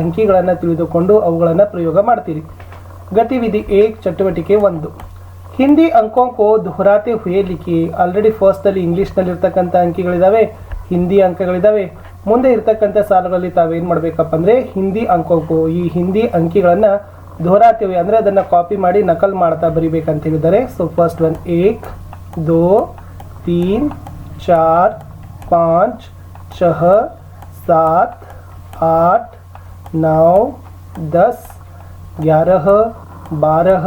ಅಂಕಿಗಳನ್ನು ತಿಳಿದುಕೊಂಡು ಅವುಗಳನ್ನು ಪ್ರಯೋಗ ಮಾಡ್ತೀರಿ. ಗತಿವಿಧಿ ಏಕ್ ಚಟುವಟಿಕೆ ಒಂದು. ಹಿಂದಿ ಅಂಕೋಂಕೋ ದುಹರಾತೆ ಹುಯೇ ಲಿಖಿ ಆಲ್ರೆಡಿ ಫಸ್ಟಲ್ಲಿ ಇಂಗ್ಲೀಷ್ನಲ್ಲಿರ್ತಕ್ಕಂಥ ಅಂಕಿಗಳಿದ್ದಾವೆ ಹಿಂದಿ ಅಂಕಗಳಿದ್ದಾವೆ ಮುಂದೆ ಇರ್ತಕ್ಕಂಥ ಸಾಲುಗಳಲ್ಲಿ ತಾವೇನು ಮಾಡಬೇಕಪ್ಪ ಅಂದ್ರೆ ಹಿಂದಿ ಅಂಕೋಂಕೋ, ಈ ಹಿಂದಿ ಅಂಕಿಗಳನ್ನು ದುಹರಾತೆ ಅಂದ್ರೆ ಅದನ್ನು ಕಾಪಿ ಮಾಡಿ ನಕಲ್ ಮಾಡ್ತಾ ಬರಿಬೇಕಂತ ಹೇಳಿದ್ದಾರೆ. ಸೊ ಫಸ್ಟ್ ಒನ್ ಏಕ್, ದೋ, ತೀನ್, ಚಾರ್, ಪಾಂಚ್ ಚಹ ಸಾತ್, ಆಟ್ नौ दस ग्यारह बारह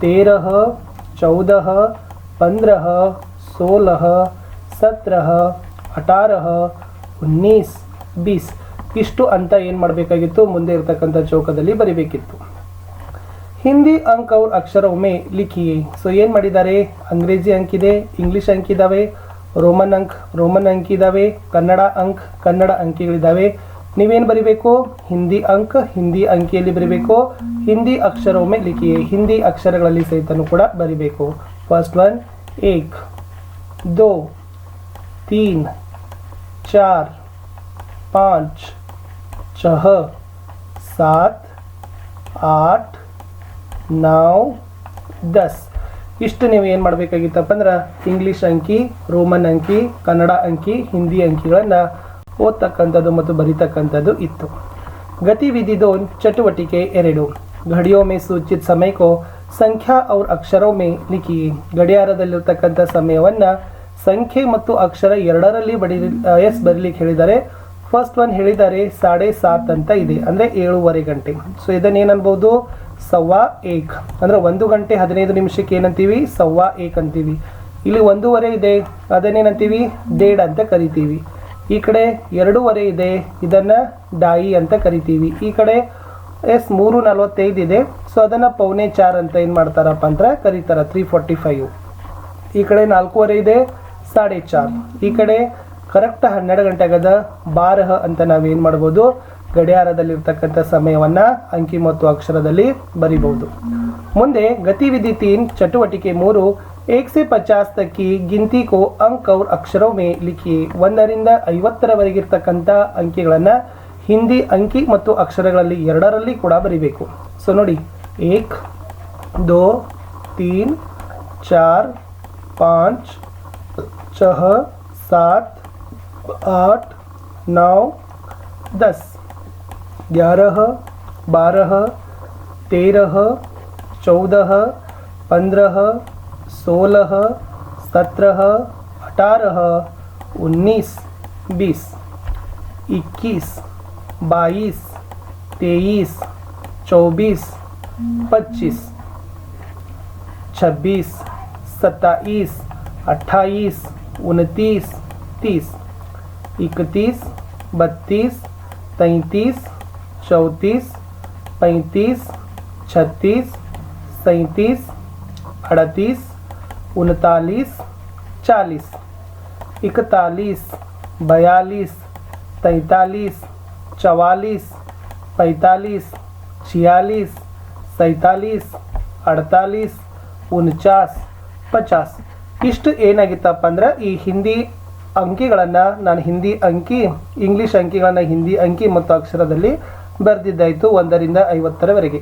तेरह चौदह पंद्रह सोलह सत्रह अठारह उन्नीस बीस ಇಷ್ಟು ಅಂತ ಏನು ಮಾಡಬೇಕಾಗಿತ್ತು ಮುಂದೆ ಇರ್ತಕ್ಕಂಥ ಚೌಕದಲ್ಲಿ ಬರಿಬೇಕಿತ್ತು ಹಿಂದಿ ಅಂಕ್ ಅವ್ರ ಅಕ್ಷರ ಒಮ್ಮೆ ಲಿಖಿಯೇ ಸೊ ಏನು ಮಾಡಿದ್ದಾರೆ ಅಂಗ್ರೇಜಿ ಅಂಕಿದೆ ಇಂಗ್ಲಿಷ್ ಅಂಕಿದಾವೆ ರೋಮನ್ ಅಂಕ್ ರೋಮನ್ ಅಂಕಿ ಇದಾವೆ ಕನ್ನಡ ಅಂಕ್ ಕನ್ನಡ ಅಂಕಿಗಳಿದ್ದಾವೆ ನೀವೇನು ಬರಿಬೇಕು ಹಿಂದಿ ಅಂಕ್ ಹಿಂದಿ ಅಂಕಿಯಲ್ಲಿ ಬರಿಬೇಕು ಹಿಂದಿ ಅಕ್ಷರ ಒಮ್ಮೆ ಲಿಖಿಯೇ ಹಿಂದಿ ಅಕ್ಷರಗಳಲ್ಲಿ ಸಹಿತನೂ ಕೂಡ ಬರಿಬೇಕು ಫಸ್ಟ್ ಒನ್ ಏಕ್ ದೋ ತೀನ್ ಚಾರ್ पाँच छः सात आठ नौ ದಸ್ ಇಷ್ಟು ನೀವು ಏನು ಮಾಡಬೇಕಾಗಿತ್ತಪ್ಪ ಅಂದ್ರೆ ಇಂಗ್ಲೀಷ್ ಅಂಕಿ ರೋಮನ್ ಅಂಕಿ ಕನ್ನಡ ಅಂಕಿ ಹಿಂದಿ ಅಂಕಿಗಳನ್ನು ಓದ್ತಕ್ಕಂಥದ್ದು ಮತ್ತು ಬರಿತಕ್ಕಂಥದ್ದು ಇತ್ತು. ಗತಿ ಗತಿವಿಧಿದೋ ಚಟುವಟಿಕೆ ಎರಡು. ಘಡಿಯೋ ಮೇ ಸೂಚಿತ ಸಮಯಕ್ಕೋ ಸಂಖ್ಯಾ ಅವ್ರ ಅಕ್ಷರೋ ಮೇ ಲಿಖಿ. ಗಡಿಯಾರದಲ್ಲಿರ್ತಕ್ಕಂಥ ಸಮಯವನ್ನ ಸಂಖ್ಯೆ ಮತ್ತು ಅಕ್ಷರ ಎರಡರಲ್ಲಿ ಬಡಿ ಎಸ್ ಬರಲಿಕ್ಕೆ ಹೇಳಿದ್ದಾರೆ ಫಸ್ಟ್ ಒನ್ ಹೇಳಿದ್ದಾರೆ ಸಾಡೆ ಸಾತ್ ಅಂತ ಇದೆ. ಅಂದ್ರೆ ಏಳುವರೆ ಗಂಟೆ. ಸೊ ಏನನ್ಬಹುದು ಸವ್ವಾ ಏಕ್. ಅಂದ್ರೆ ಒಂದು ಗಂಟೆ ಹದಿನೈದು ನಿಮಿಷಕ್ಕೆ ಏನಂತೀವಿ? ಸವ್ವಾ ಏಕ್ ಅಂತೀವಿ. ಇಲ್ಲಿ ಒಂದೂವರೆ ಇದೆ. ಅದನ್ನೇನಂತೀವಿ? ಡೇಡ್ ಅಂತ ಕರಿತೀವಿ. ಈ ಕಡೆ ಎರಡೂವರೆ ಇದೆ, ಇದನ್ನು ಡಾಯಿ ಅಂತ ಕರಿತೀವಿ. ಈ ಕಡೆ ಎಸ್ ಮೂರು ನಲವತ್ತೈದು ಇದೆ. ಸೊ ಅದನ್ನು ಪೌನೆ ಚಾರ್ ಅಂತ ಏನು ಮಾಡ್ತಾರಪ್ಪ ಅಂತ ಕರೀತಾರೆ ತ್ರೀ ಫೋರ್ಟಿ ಫೈವ್ ಈ ಕಡೆ ನಾಲ್ಕೂವರೆ ಇದೆ, ಸಾಡೆ ಚಾರ್. ಈ ಕಡೆ ಕರೆಕ್ಟ್ ಹನ್ನೆರಡು ಗಂಟೆ ಆಗದ ಬಾರಹ ಅಂತ ನಾವೇನು ಮಾಡ್ಬೋದು? ಗಡಿಯಾರದಲ್ಲಿರ್ತಕ್ಕಂಥ ಸಮಯವನ್ನು ಅಂಕಿ ಮತ್ತು ಅಕ್ಷರದಲ್ಲಿ ಬರಿಬಹುದು. ಮುಂದೆ ಗತಿವಿಧಿ ತೀನ್ ಚಟುವಟಿಕೆ ಮೂರು ಏಕ್ ಸೆ ಪಚಾಸ್ ತಕ್ಕಿ ಗಿಂತಿ ಕೋ ಅಂಕ್ ಅವ್ರ ಅಕ್ಷರವು ಮೇ ಲಿಖಿ ಒಂದರಿಂದ ಐವತ್ತರವರೆಗಿರ್ತಕ್ಕಂಥ ಅಂಕಿಗಳನ್ನು ಹಿಂದಿ ಅಂಕಿ ಮತ್ತು ಅಕ್ಷರಗಳಲ್ಲಿ ಎರಡರಲ್ಲಿ ಕೂಡ ಬರಿಬೇಕು ಸೊ ನೋಡಿ ಏಕ್ ದೋ ತೀನ್ ಚಾರ್ ಪಾಂಚ್ छः सात आठ नौ दस ग्यारह बारह तेरह चौदह पंद्रह सोलह, सत्रह, अठारह, उन्नीस, बीस, इक्कीस, बाईस, तेईस, चौबीस, पच्चीस, छब्बीस, सत्ताईस, अट्ठाईस, उनतीस, तीस, इकतीस, बत्तीस, तैंतीस, चौंतीस, पैंतीस, छत्तीस, सैंतीस, अड़तीस उनतालीस चालीस इकतालीस बयालीस तैंतालीस चवालीस पैंतालीस छियालीस सैंतालीस अड़तालीस उनचास पचास ಇಷ್ಟು ಏನಾಗಿತ್ತಪ್ಪ ಅಂದ್ರೆ ಈ ಹಿಂದಿ ಅಂಕಿಗಳನ್ನು ನಾನು ಹಿಂದಿ ಅಂಕಿ ಇಂಗ್ಲಿಷ್ ಅಂಕಿಗಳನ್ನು ಹಿಂದಿ ಅಂಕಿ ಮತ್ತು ಅಕ್ಷರದಲ್ಲಿ ಬರೆದಿದ್ದಾಯಿತು ಒಂದರಿಂದ ಐವತ್ತರವರೆಗೆ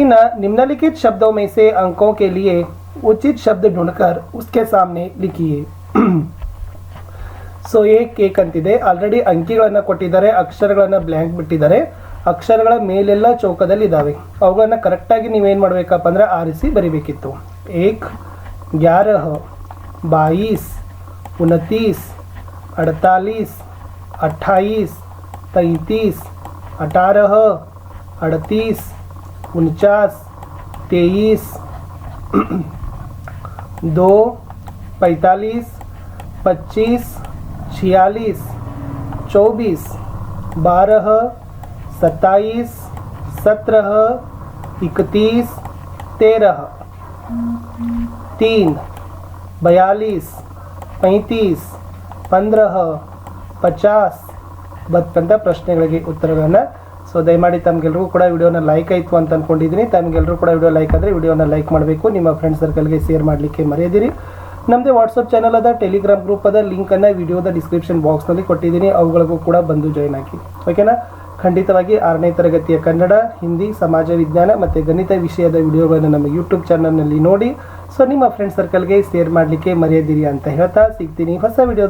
ಇನ್ನು निम्नलिखित शब्दों में से अंकों के लिए उचित शब्द ढूंढकर उसके सामने लिखिए ಸೊ ಎ ಕೇಕ್ ಅಂತಿದೆ ಆಲ್ರೆಡಿ ಅಂಕಿಗಳನ್ನು ಕೊಟ್ಟಿದ್ದಾರೆ ಅಕ್ಷರಗಳನ್ನು ಬ್ಲ್ಯಾಂಕ್ ಬಿಟ್ಟಿದ್ದಾರೆ ಅಕ್ಷರಗಳ ಮೇಲೆಲ್ಲ ಚೌಕದಲ್ಲಿ ಇದ್ದಾವೆ ಅವುಗಳನ್ನು ಕರೆಕ್ಟಾಗಿ ನೀವೇನು ಮಾಡಬೇಕಪ್ಪ ಅಂದ್ರೆ ಆರಿಸಿ ಬರಿಬೇಕಿತ್ತು ಏಕ್ ग्यारह बाईस उनतीस अड़तालीस अट्ठाईस तैंतीस अठारह अड़तीस उनचास तेईस दो पैंतालीस पच्चीस छियालीस चौबीस बारह सत्ताईस सत्रह इकतीस तेरह तीन बयालीस पैंतीस पंद्रह ಪಚಾಸ್ ಬರ್ತಂಥ ಪ್ರಶ್ನೆಗಳಿಗೆ ಉತ್ತರಗಳನ್ನು ಸೊ ದಯಮಾಡಿ ತಮಗೆಲ್ಲರೂ ಕೂಡ ವಿಡಿಯೋನ ಲೈಕ್ ಆಯಿತು ಅಂತ ಅಂದ್ಕೊಂಡಿದ್ದೀನಿ ತಮಗೆಲ್ಲರೂ ಕೂಡ ವಿಡಿಯೋ ಲೈಕ್ ಆದರೆ ವಿಡಿಯೋನ ಲೈಕ್ ಮಾಡಬೇಕು. ನಿಮ್ಮ ಫ್ರೆಂಡ್ ಸರ್ಕಲ್ಗೆ ಶೇರ್ ಮಾಡಲಿಕ್ಕೆ ಮರೆಯದಿರಿ. ನಮ್ಮದೇ ವಾಟ್ಸಪ್ ಚಾನಲ್ ಅದ ಟೆಲಿಗ್ರಾಮ್ ಗ್ರೂಪ್ ಅದ. ಲಿಂಕನ್ನು ವಿಡಿಯೋದ ಡಿಸ್ಕ್ರಿಪ್ಷನ್ ಬಾಕ್ಸ್ನಲ್ಲಿ ಕೊಟ್ಟಿದ್ದೀನಿ ಅವುಗಳಿಗೂ ಕೂಡ ಬಂದು ಜಾಯ್ನ್ ಆಗಿ ಓಕೆನಾ ಖಂಡಿತವಾಗಿ ಆರನೇ ತರಗತಿಯ ಕನ್ನಡ, ಹಿಂದಿ, ಸಮಾಜ, ವಿಜ್ಞಾನ ಮತ್ತು ಗಣಿತ ವಿಷಯದ ವಿಡಿಯೋಗಳನ್ನು ನಮ್ಮ ಯೂಟ್ಯೂಬ್ ಚಾನಲ್ನಲ್ಲಿ ನೋಡಿ. ಸೊ ನಿಮ್ಮ ಫ್ರೆಂಡ್ ಸರ್ಕಲ್ಗೆ ಶೇರ್ ಮಾಡಲಿಕ್ಕೆ ಮರೆಯದಿರಿ ಅಂತ ಹೇಳ್ತಾ ಸಿಗ್ತೀನಿ. ಹೊಸ ವಿಡಿಯೋದ